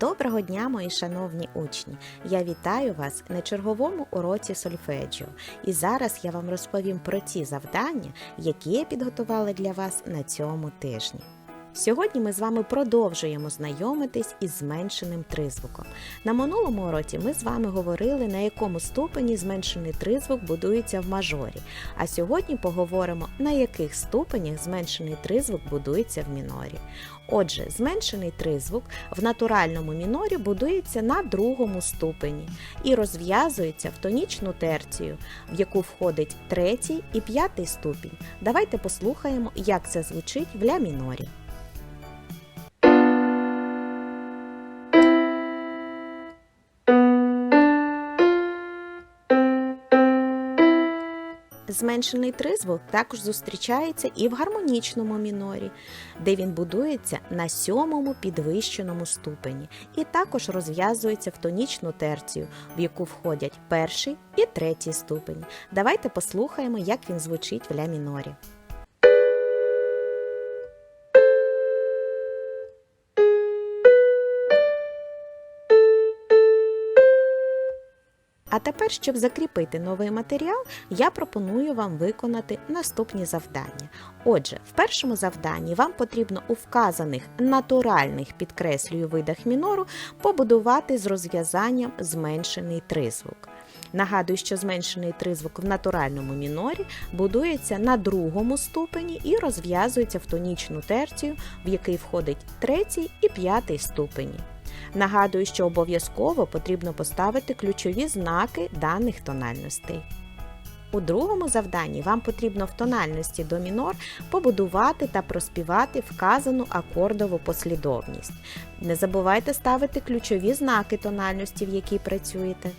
Доброго дня, мої шановні учні! Я вітаю вас на черговому уроці сольфеджіо. І зараз я вам розповім про ті завдання, які я підготувала для вас на цьому тижні. Сьогодні ми з вами продовжуємо знайомитись із зменшеним тризвуком. На минулому уроці ми з вами говорили, на якому ступені зменшений тризвук будується в мажорі. А сьогодні поговоримо, на яких ступенях зменшений тризвук будується в мінорі. Отже, зменшений тризвук в натуральному мінорі будується на другому ступені і розв'язується в тонічну терцію, в яку входить третій і п'ятий ступінь. Давайте послухаємо, як це звучить в ля мінорі. Зменшений тризвук також зустрічається і в гармонічному мінорі, де він будується на сьомому підвищеному ступені, і також розв'язується в тонічну терцію, в яку входять перший і третій ступені. Давайте послухаємо, як він звучить в ля мінорі. А тепер, щоб закріпити новий матеріал, я пропоную вам виконати наступні завдання. Отже, в першому завданні вам потрібно у вказаних натуральних підкреслюю видах мінору побудувати з розв'язанням зменшений тризвук. Нагадую, що зменшений тризвук в натуральному мінорі будується на другому ступені і розв'язується в тонічну терцію, в який входить третій і п'ятий ступені. Нагадую, що обов'язково потрібно поставити ключові знаки даних тональностей. У другому завданні вам потрібно в тональності до мінор побудувати та проспівати вказану акордову послідовність. Не забувайте ставити ключові знаки тональності, в якій працюєте.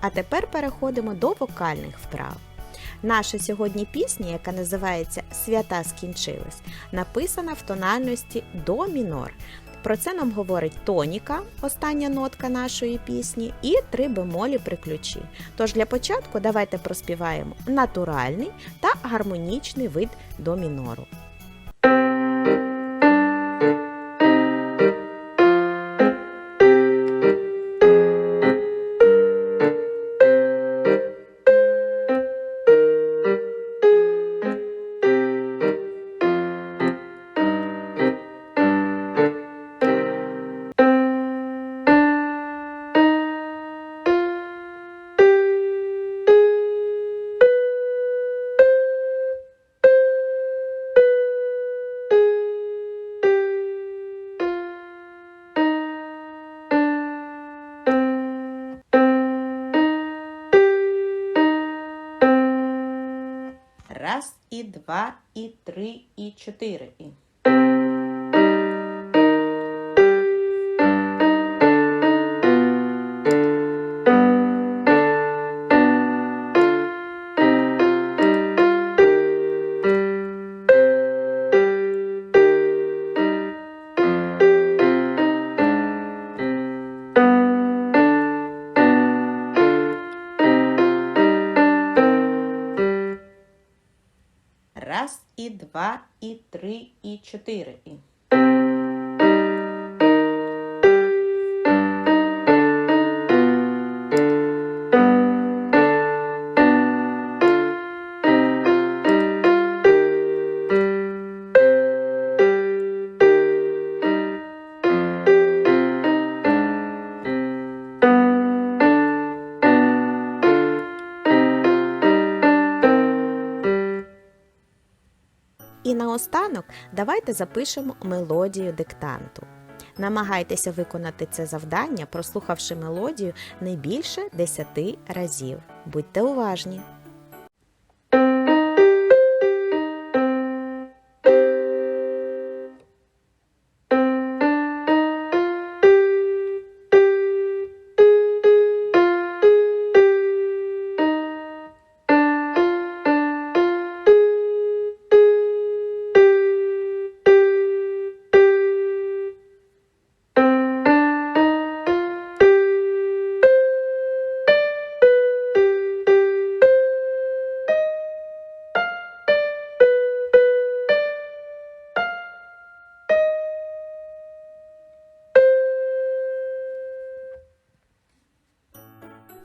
А тепер переходимо до вокальних вправ. Наша сьогодні пісня, яка називається Свята скінчилась, написана в тональності до мінор. Про це нам говорить тоніка, остання нотка нашої пісні, і три бемолі при ключі. Тож для початку давайте проспіваємо натуральний та гармонічний вид до мінору. Раз, і два, і три, і чотири. І два, і три, і чотири. І. І наостанок давайте запишемо мелодію диктанту. Намагайтеся виконати це завдання, прослухавши мелодію не більше 10 разів. Будьте уважні!